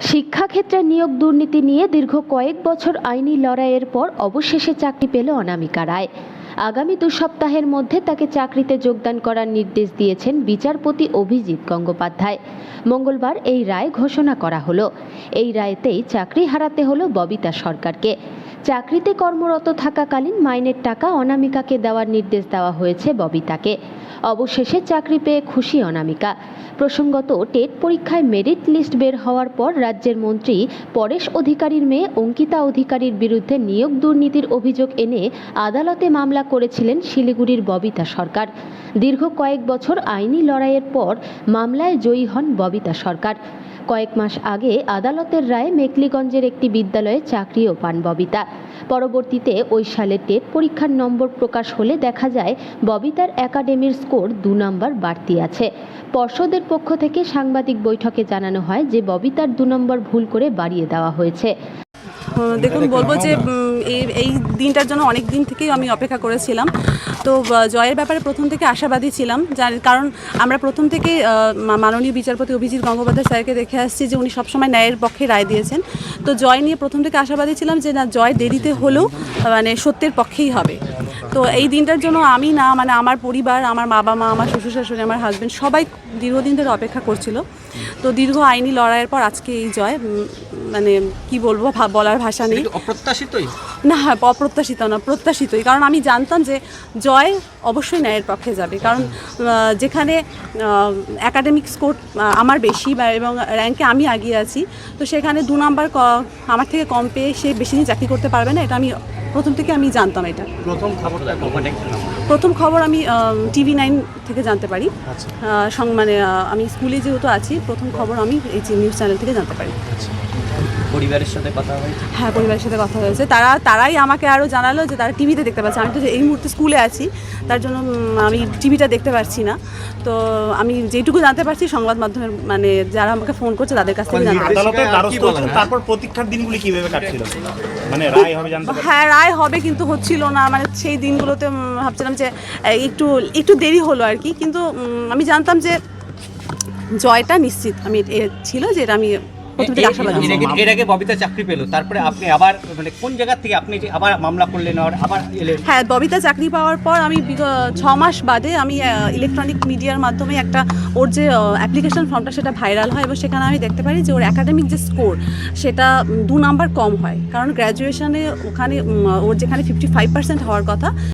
শিক্ষাক্ষেত্রে নিয়োগ দুর্নীতি নিয়ে দীর্ঘ কয়েক বছর আইনি লড়াইয়ের পর অবশেষে চাকরি পেল অনামিকা রায়। আগামী দু সপ্তাহের মধ্যে তাকে চাকরিতে যোগদান করার নির্দেশ দিয়েছেন বিচারপতি অভিজিৎ গঙ্গোপাধ্যায়। মঙ্গলবার এই রায় ঘোষণা করা হলো। এই রায়তেই চাকরি হারাতে হলো ববিতা সরকারকে। চাকরিতে কর্মরত থাকাকালীন মাইনের টাকা অনামিকাকে দেওয়ার নির্দেশ দেওয়া হয়েছে ববিতাকে। অবশেষে চাকরি পেয়ে খুশি অনামিকা। প্রসঙ্গত, টেট পরীক্ষায় মেরিট লিস্ট বের হওয়ার পর রাজ্যের মন্ত্রী পরেশ অধিকারীর মেয়ে অঙ্কিতা অধিকারীর বিরুদ্ধে নিয়োগ দুর্নীতির অভিযোগ এনে আদালতে মামলা করেছিলেন শিলিগুড়ির ববিতা সরকার। দীর্ঘ কয়েক বছর আইনি লড়াইয়ের পর মামলায় জয়ী হন ববিতা সরকার। কয়েক মাস আগে আদালতের রায়ে মেকলিগঞ্জের একটি বিদ্যালয়ে চাকরিও পান ববিতা। পরবর্তীতে ওই সালে টেট পরীক্ষার নম্বর প্রকাশ হলে দেখা যায় ববিতার একাডেমির স্কোর দু নম্বর বাড়তি আছে। পর্ষদের পক্ষ থেকে সাংবাদিক বৈঠকে জানানো হয় যে ববিতার দু নম্বর ভুল করে বাড়িয়ে দেওয়া হয়েছে। দেখুন, বলব যে এই এই দিনটার জন্য অনেক দিন থেকেই আমি অপেক্ষা করেছিলাম। তো জয়ের ব্যাপারে প্রথম থেকে আশাবাদী ছিলাম, যার- কারণ আমরা প্রথম থেকে মাননীয় বিচারপতি অভিজিৎ গঙ্গোপাধ্যায় স্যারকে দেখে আসছি যে উনি সবসময় ন্যায়ের পক্ষে রায় দিয়েছেন। তো জয় নিয়ে প্রথম থেকে আশাবাদী ছিলাম যে, না, জয় দেরিতে হলেও মানে সত্যের পক্ষেই হবে। তো এই দিনটার জন্য আমি না মানে আমার পরিবার, আমার বাবা মা, আমার শ্বশুর শাশুড়ি আমার হাজব্যান্ড সবাই দীর্ঘদিন ধরে অপেক্ষা করছিল। তো দীর্ঘ আইনি লড়াইয়ের পর আজকে এই জয় মানে কি বলব বলার ভাষা নেই। অপ্রত্যাশিতই। না হ্যাঁ অপ্রত্যাশিত না প্রত্যাশিতই। কারণ আমি জানতাম যে জয় অবশ্যই ন্যায়ের পক্ষে যাবে। কারণ যেখানে একাডেমিক স্কোর আমার বেশি বা এবং র্যাঙ্কে আমি আগিয়ে আছি তো সেখানে দু নাম্বার আমার থেকে কম পেয়ে সে বেশি দিন চাকরি করতে পারবে না এটা আমি প্রথম থেকে আমি জানতাম এটা। প্রথম দেখছিলাম প্রথম খবর আমি টিভি নাইন থেকে জানতে পারি। আচ্ছা। সং- মানে আমি স্কুলে যেহেতু আছি প্রথম খবর আমি এই নিউজ চ্যানেল থেকে জানতে পারি। পরিবারের সাথে কথা হয়েছে হ্যাঁ পরিবারের সাথে কথা হয়েছে। তারা তারাই আমাকে আরও জানালো যে তারা টিভিতে দেখতে পাচ্ছে। আমি তো যে এই মুহূর্তে স্কুলে আছি তার জন্য আমি টিভিটা দেখতে পারছি না। তো আমি যেটুকু জানতে পারছি সংবাদ মাধ্যমের মানে যারা আমাকে ফোন করছে তাদের কাছ থেকে জানতে পারছি। হয়? তারপর প্রতীক্ষার দিনগুলি কীভাবে কাটছিল? মানে রায় হবে জানতে হ্যাঁ রায় হবে কিন্তু হচ্ছিল না। মানে সেই দিনগুলোতে ভাবছিলাম যে একটু একটু দেরি হলো আর কি। কিন্তু আমি জানতাম যে জয়টা নিশ্চিত। আমি এ ছিল যে এটা আমি প্রথম থেকে আশাবাদী এর আগে- ববিতা চাকরি পেল তারপরে আপনি আবার মানে কোন জায়গা থেকে আপনি যে আবার মামলা করলেন আর আবার এলেন? হ্যাঁ ববিতা চাকরি পাওয়ার পর আমি ছ মাস বাদে আমি ইলেকট্রনিক মিডিয়ার মাধ্যমে একটা ওর যে অ্যাপ্লিকেশন ফর্মটা সেটা ভাইরাল হয় এবং সেখানে আমি দেখতে পারি যে ওর একাডেমিক যে স্কোর সেটা দু নাম্বার কম হয়। কারণ গ্র্যাজুয়েশনে ওখানে ওর যেখানে ফিফটি ফাইভ পার্সেন্ট হওয়ার কথা